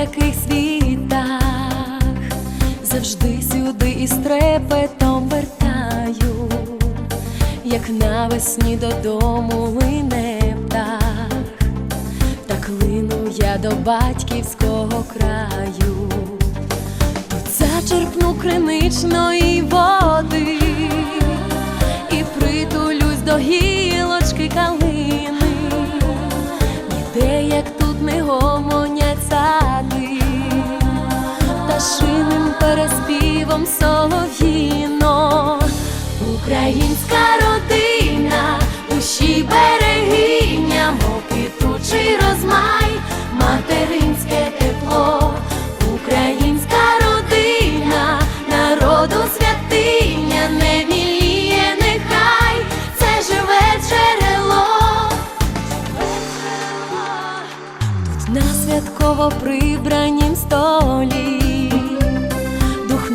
далеких світах, завжди сюди із трепетом вертаю, як навесні додому лине птах, так лину я до батьківського краю. Тут зачерпну криничної води і притулюсь до гілочки переспівом солов'їно, українська родина, душі берегиня, мов квітучий розмай, материнське тепло, українська родина, народу святиня, не міліє, нехай це живе джерело. Тут на святково прибранім столі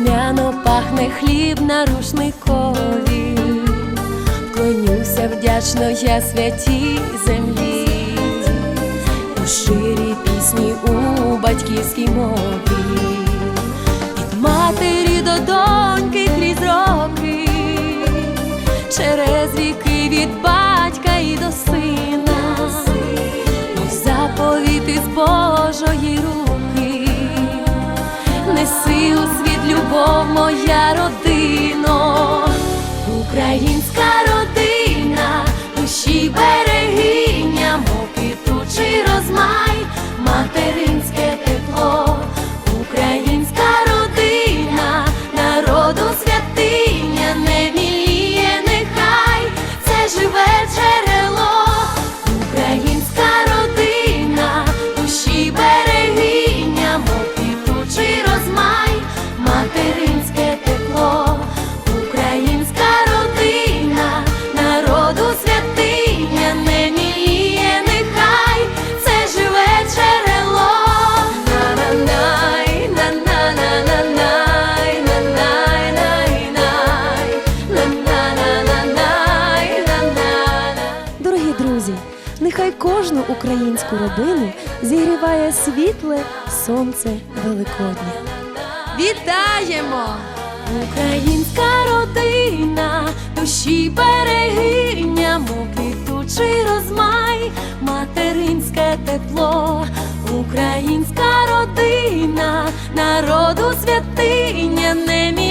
духмяно пахне хліб на рушникові, вклонюся вдячно я святій землі, у ширі пісні у батьківській мові, від матері до доньки крізь роки, через віки від батька і до сина, мов заповіти з Божої руки, неси у світ любов, моя родино, нехай кожну українську родину зігріває світле сонце Великодня. Вітаємо! Українська родина, душі берегиня, мов квітучий розмай, материнське тепло, українська родина, народу святиня, не міліє,